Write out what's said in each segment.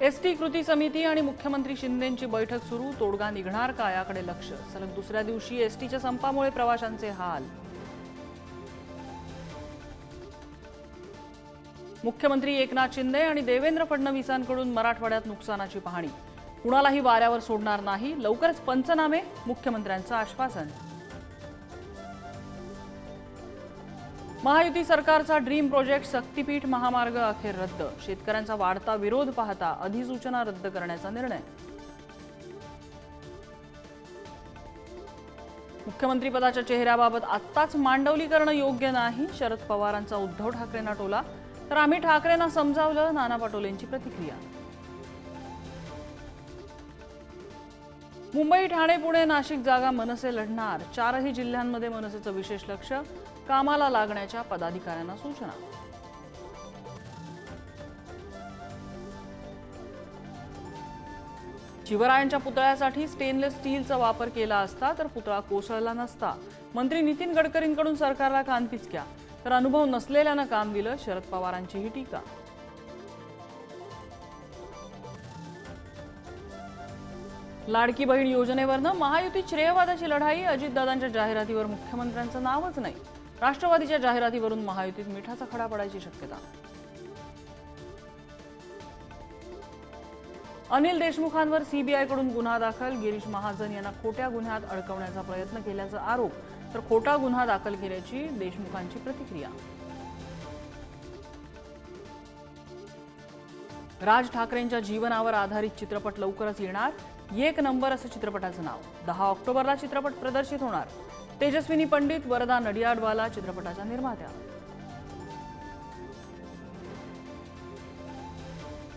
ST कृती समिती आणि मुख्यमंत्री शिंदेंची बैठक सुरू. तोडगा निघणार का याकडे लक्ष? सलग दुसऱ्या दिवशी एसटीच्या संपामुळे प्रवाशांचे हाल. मुख्यमंत्री एकनाथ शिंदे आणि देवेंद्र फडणवीसांकडून मराठवाड्यात नुकसानाची पाहणी. कुणालाही वाऱ्यावर सोडणार नाही. लवकरच पंचनामे मुख्यमंत्र्यांचं आश्वासन. महायुती सरकारचा ड्रीम प्रोजेक्ट सक्तीपीठ महामार्ग अखेर रद्द. शेतकऱ्यांचा वाढता विरोध पाहता अधिसूचना रद्द करण्याचा निर्णय. मुख्यमंत्रीपदाच्या चेहऱ्याबाबत आत्ताच मांडवली करणं योग्य नाही शरद पवारांचा उद्धव ठाकरेंना टोला. तर आम्ही ठाकरेंना समजावलं नाना पटोलेंची प्रतिक्रिया. मुंबई ठाणे पुणे नाशिक जागा मनसे लढणार. चारही जिल्ह्यांमध्ये मनसेचं विशेष लक्ष कामाला लागण्याच्या पदाधिकाऱ्यांना सूचना. शिवरायांच्या पुतळ्यासाठी स्टेनलेस स्टीलचा वापर केला असता तर पुतळा कोसळला नसता. मंत्री नितीन गडकरींकडून सरकारला कानपिचक्या तर अनुभव नसलेल्यानं काम दिलं शरद पवारांची ही टीका. लाडकी बहीण योजनेवरनं महायुती श्रेयवादाची लढाई अजितदादांच्या जाहिरातीवर मुख्यमंत्र्यांचं नावच नाही. राष्ट्रवादीच्या जाहिरातीवरून महायुतीत मिठाचा खडा पडायची शक्यता. अनिल देशमुखांवर सीबीआयकडून गुन्हा दाखल. गिरीश महाजन यांना खोट्या गुन्ह्यात अडकवण्याचा प्रयत्न केल्याचा आरोप. तर खोटा गुन्हा दाखल केल्याची देशमुखांची प्रतिक्रिया. राज ठाकरेंच्या जीवनावर आधारित चित्रपट लवकरच येणार. एक नंबर असं चित्रपटाचं नाव. दहा ऑक्टोबरला चित्रपट प्रदर्शित होणार. तेजस्विनी पंडित वरदा नडियाडवाला चित्रपटाच्या निर्मात्या.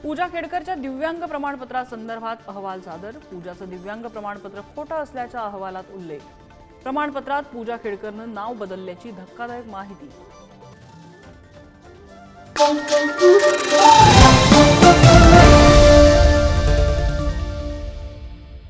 पूजा खेडकरच्या दिव्यांग प्रमाणपत्रासंदर्भात अहवाल सादर. पूजाचं दिव्यांग प्रमाणपत्र खोटं असल्याच्या अहवालात उल्लेख. प्रमाणपत्रात पूजा खेडकरनं नाव बदलल्याची धक्कादायक माहिती.